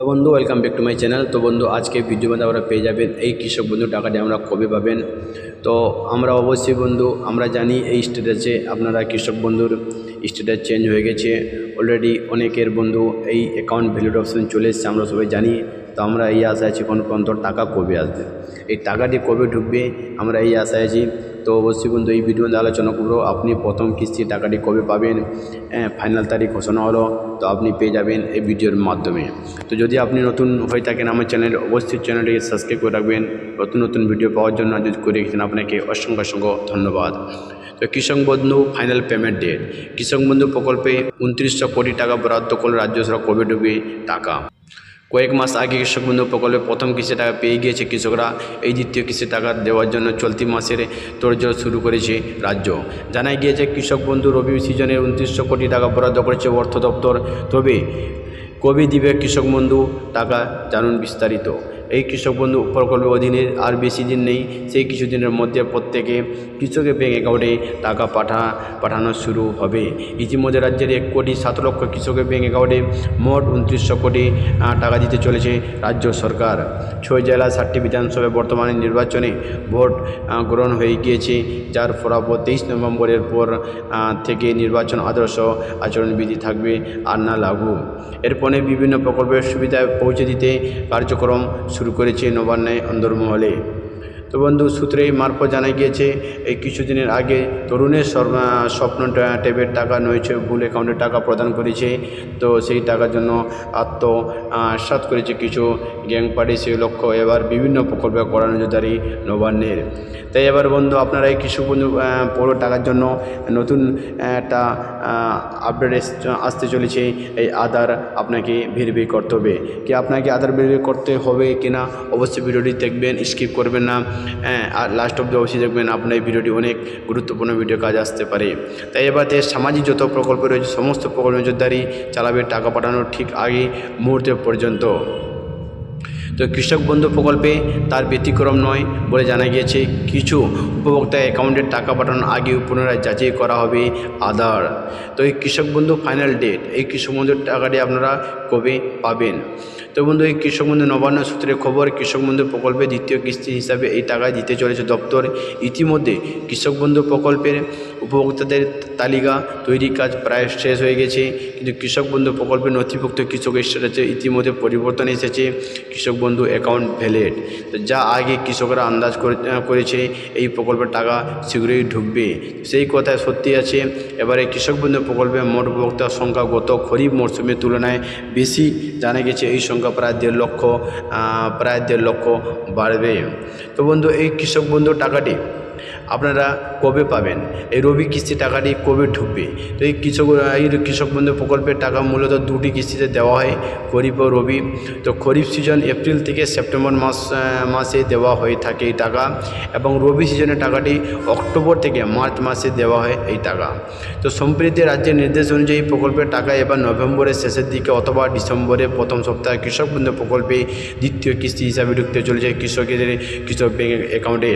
তো বন্ধু welcome back to my channel তো বন্ধু, আজকে ভিডিও মধ্যে আমরা পেয়ে যাবেন এই কৃষক বন্ধু টাকাটি আমরা কবে পাবেন? তো আমরা অবশ্যই বন্ধু, আমরা জানি এই স্ট্যাটাসে আপনারা কৃষক বন্ধুর স্ট্যাটাস চেঞ্জ হয়ে গেছে। অলরেডি অনেকের বন্ধু এই অ্যাকাউন্ট ভ্যালিড অপশন চলে এসেছে, আমরা সবাই জানি। তো আমরা এই আশায় আছি, কোন পর্যন্ত টাকা কবে আসবে? এই টাকাটি কবে ঢুকবে? আমরা এই আশায় আছি। তো অবশ্যই বন্ধু, এই ভিডিওতে আলোচনা করব। আপনি প্রথম কিস্তির টাকাটি কবে পাবেন? হ্যাঁ ফাইনাল তারিখ ঘোষণা হলো, তো আপনি পেয়ে যাবেন এই ভিডিওর মাধ্যমে। তো যদি আপনি নতুন হয়ে থাকেন আমার চ্যানেল অবশ্যই চ্যানেলটিকে সাবস্ক্রাইব করে রাখবেন। নতুন নতুন ভিডিও পাওয়ার জন্য যদি করে রেখেছেন, আপনাকে অসংখ্য অসংখ্য ধন্যবাদ। তো কৃষক বন্ধু ফাইনাল পেমেন্ট ডেট কৃষক বন্ধু প্রকল্পে উনত্রিশশো কোটি টাকা বরাদ্দ করল রাজ্য সরকার ঢুকবে টাকা। কয়েক মাস আগে কৃষক বন্ধু প্রকল্পে প্রথম কিস্তি টাকা পেয়ে গিয়েছে কৃষকরা। এই দ্বিতীয় কিস্তি টাকা দেওয়ার জন্য চলতি মাসের তোড়জোড় শুরু করেছে রাজ্য। জানাই গিয়েছে, কৃষক বন্ধু রবি সিজনে উনত্রিশশো কোটি টাকা বরাদ্দ করেছে অর্থ দপ্তর। তবে কবে দিবে কৃষক বন্ধু? টাকা জানুন বিস্তারিত। এই কৃষক বন্ধু প্রকল্পের অধীনে আর বেশি দিন নেই। সেই কিছুদিনের মধ্যে প্রত্যেকে কৃষকের ব্যাঙ্ক অ্যাকাউন্টে টাকা পাঠা, পাঠানো শুরু হবে। ইতিমধ্যে রাজ্যের এক কোটি সাত লক্ষ কৃষকের ব্যাঙ্ক অ্যাকাউন্টে মোট উনত্রিশশো কোটি টাকা দিতে চলেছে রাজ্য সরকার। ছয় জেলা ষাটটি বিধানসভায় বর্তমানে নির্বাচনে ভোট গ্রহণ হয়ে গিয়েছে, যার ফলাফল তেইশ নভেম্বরের পর থেকে নির্বাচন আদর্শ আচরণবিধি থাকবে আর না লাগু। এর ফলে বিভিন্ন প্রকল্পের সুবিধা পৌঁছে দিতে কার্যক্রম শুরু করেছে নবান্নে অন্দরমহলে। তো বন্ধু সূত্রে মারফত জানা গিয়েছে এই কিছুদিনের আগে তরুণের স্বপ্ন ট্যা- ট্যাবের টাকা নয়েছে ভুল অ্যাকাউন্টে টাকা প্রদান করেছে। তো সেই টাকার জন্য আত্ম আহ, করেছে কিছু গ্যাং পার্টি সেই লক্ষ্য এবার বিভিন্ন প্রকল্পে করা নজরদারি নবান্নের। তাই এবার বন্ধু আপনারা এই কৃষক বন্ধু পুরো টাকার জন্য নতুন একটা আপডেট আসতে চলেছে। এই আধার আপনাকে ভেরিফাই করতে হবে। কি আপনাকে আধার ভেরিফাই করতে হবে কিনা? অবশ্যই ভিডিওটি দেখবেন স্কিপ করবেন না। হ্যাঁ আর লাস্ট অব্দি অবশ্যই দেখবেন আপনার এই ভিডিওটি অনেক গুরুত্বপূর্ণ ভিডিও কাজ আসতে পারে। তাই এবার দেশ, সামাজিক যত প্রকল্প রয়েছে, সমস্ত প্রকল্প নজরদারি চালাবে টাকা পাঠানোর ঠিক আগে মুহূর্তে পর্যন্ত। তো কৃষক বন্ধু প্রকল্পে তার ব্যতিক্রম নয় বলে জানা গিয়েছে, কিছু উপভোক্তা অ্যাকাউন্টে টাকা পাঠানোর আগে পুনরায় যাচাই করা হবে আধার। তো এই কৃষক বন্ধু ফাইনাল ডেট এই কৃষক বন্ধুর টাকাটি আপনারা কবে পাবেন? তো বন্ধু, এই কৃষক বন্ধু নবান্ন সূত্রে খবর, কৃষক বন্ধু প্রকল্পে দ্বিতীয় কিস্তি হিসাবে এই টাকা দিতে চলেছে দপ্তর। ইতিমধ্যে কৃষক বন্ধু প্রকল্পের উপভোক্তাদের তালিকা তৈরির কাজ প্রায় শেষ হয়ে গেছে। কিন্তু কৃষক বন্ধু প্রকল্পের নথিভুক্ত কৃষকের স্ট্যাটাসে ইতিমধ্যে পরিবর্তন এসেছে। কৃষক বন্ধু অ্যাকাউন্ট ভ্যালিড যা আগে কৃষকরা আন্দাজ করে করেছে, এই প্রকল্পের টাকা শীঘ্রই ঢুকবে। সেই কথায় সত্যি আছে। এবারে কৃষক বন্ধু প্রকল্পে মোট উপভোক্তার সংখ্যা গত খরিফ মরশুমের তুলনায় বেশি জানা গেছে। এই সংখ্যা প্রায় দেড় লক্ষ প্রায় দেড় লক্ষ বাড়বে। তো বন্ধু এই কৃষক বন্ধু টাকাটি আপনারা কবে পাবেন? এই রবি কিস্তি টাকাটি কবে ঢুকবে? তো এই কৃষক এই কৃষক বন্ধু প্রকল্পের টাকা মূলত দুটি কিস্তিতে দেওয়া হয়, খরিফ ও রবি। তো খরিফ সিজন এপ্রিল থেকে সেপ্টেম্বর মাস মাসে দেওয়া হয়ে থাকে এই টাকা এবং রবি সিজনের টাকাটি অক্টোবর থেকে মার্চ মাসে দেওয়া হয় এই টাকা। তো সম্প্রতি রাজ্যের নির্দেশ অনুযায়ী প্রকল্পের টাকা এবার নভেম্বরের শেষের দিকে অথবা ডিসেম্বরের প্রথম সপ্তাহে কৃষক বন্ধু প্রকল্পে দ্বিতীয় কিস্তি হিসাবে ঢুকতে চলেছে কৃষকের কৃষক ব্যাঙ্ক অ্যাকাউন্টে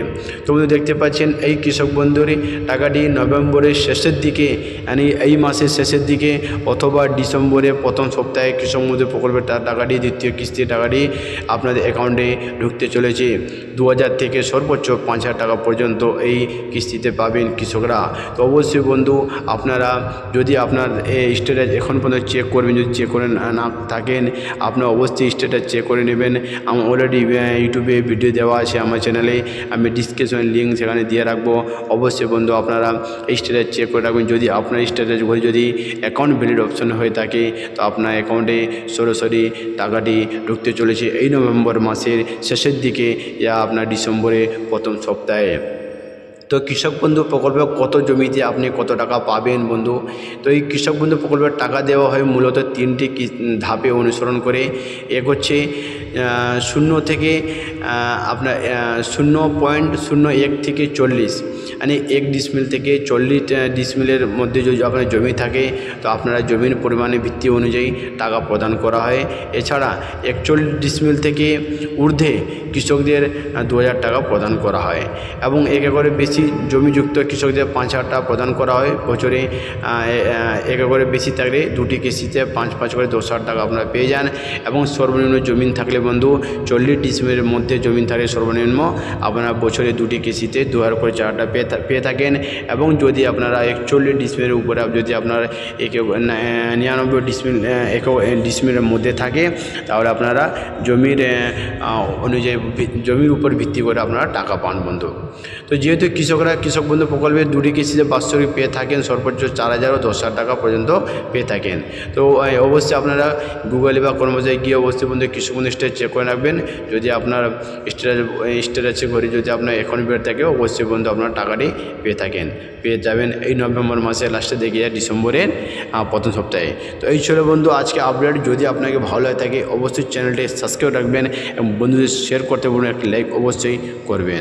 তো দেখতে দেখতে পাচ্ছেন এই কৃষক বন্ধুর, টাকাটি নভেম্বরের শেষের দিকে মানে এই মাসের শেষের দিকে অথবা ডিসেম্বরের প্রথম সপ্তাহে কৃষক বন্ধু প্রকল্পের টাকাটি, দ্বিতীয় কিস্তির টাকাটি আপনাদের অ্যাকাউন্টে ঢুকতে চলেছে। দু হাজার থেকে সর্বোচ্চ পাঁচ হাজার টাকা পর্যন্ত এই কিস্তিতে পাবেন কৃষকরা। তো অবশ্যই বন্ধু, আপনারা যদি আপনার স্ট্যাটাস এখন পর্যন্ত চেক করবেন, যদি চেক করে না না থাকেন, আপনার অবশ্যই স্ট্যাটাস চেক করে নেবেন। আমার অলরেডি ইউটিউবে ভিডিও দেওয়া আছে আমার চ্যানেলে আমি ডিসক্রিপশন লিঙ্ক সেখানে দিয়ে রাখব। অবশ্যই বন্ধু, আপনারা স্ট্যাটাস চেক করে রাখবেন। যদি আপনার স্ট্যাটাস ঘরে যদি অ্যাকাউন্ট ভ্যালিড অপশন হয়ে থাকে, তো আপনার অ্যাকাউন্টে সরাসরি টাকাটি ঢুকতে চলেছে এই নভেম্বর মাসের শেষের দিকে ইয়া আপনার ডিসেম্বরে প্রথম সপ্তাহে। তো কৃষক বন্ধু প্রকল্পে কত জমিতে আপনি কত টাকা পাবেন বন্ধু? তো এই কৃষক বন্ধু প্রকল্পের টাকা দেওয়া হয় মূলত তিনটি ধাপে অনুসরণ করে। এক হচ্ছে শূন্য থেকে আপনার শূন্য পয়েন্ট শূন্য এক থেকে চল্লিশ মানে এক ডিসমিল থেকে চল্লিশ ডিসমিলের মধ্যে যদি আপনার জমি থাকে, তো আপনারা জমির পরিমাণে ভিত্তি অনুযায়ী টাকা প্রদান করা হয়। এছাড়া একচল্লিশ ডিসমিল থেকে ঊর্ধ্বে কৃষকদের দু হাজার টাকা প্রদান করা হয় এবং এক একরে বেশি জমিযুক্ত কৃষকদের পাঁচ হাজার টাকা প্রদান করা হয়। বছরে এক করে বেশি থাকলে দুটি কিস্তিতে পাঁচ পাঁচ করে দশ হাজার টাকা আপনারা পেয়ে যান এবং সর্বনিম্ন জমিন থাকলে বন্ধু, চল্লিশ ডিসমিলের মধ্যে জমিন থাকলে সর্বনিম্ন। আপনারা বছরে দুটি কিস্তিতে দু হাজার করে চার টাকা পেয়ে পেয়ে থাকেন এবং যদি আপনারা একচল্লিশ ডিসমিলের উপরে যদি আপনার একে নিরানব্বই ডিসমিল এক ডিসমিলের মধ্যে থাকে, তাহলে আপনারা জমির অনুযায়ী জমির উপর ভিত্তি করে আপনারা টাকা পান বন্ধু। তো যেহেতু কৃষকরা, কৃষক বন্ধু প্রকল্পে দুটি কিস্তিতে বাৎসরিক পেয়ে থাকেন, সর্বোচ্চ চার হাজার ও দশ হাজার টাকা পর্যন্ত পেয়ে থাকেন। তো অবশ্যই আপনারা গুগলে বা জায়গায় গিয়ে অবশ্যই বন্ধু কৃষক বন্ধু চেক করে রাখবেন। যদি আপনার স্টেটাস স্টেটাসে করে যদি আপনার এখন বের থাকে, অবশ্যই বন্ধু আপনার টাকাটি পেয়ে থাকেন। পেয়ে যাবেন এই নভেম্বর মাসের লাস্টে দেখে যায় ডিসেম্বরের প্রথম সপ্তাহে। তো এই ছিল বন্ধু আজকে আপডেট যদি আপনাকে ভালো লাগে থাকে, অবশ্যই চ্যানেলটি সাবস্ক্রাইব রাখবেন এবং বন্ধুদের শেয়ার করতে বলুন একটি লাইক অবশ্যই করবেন।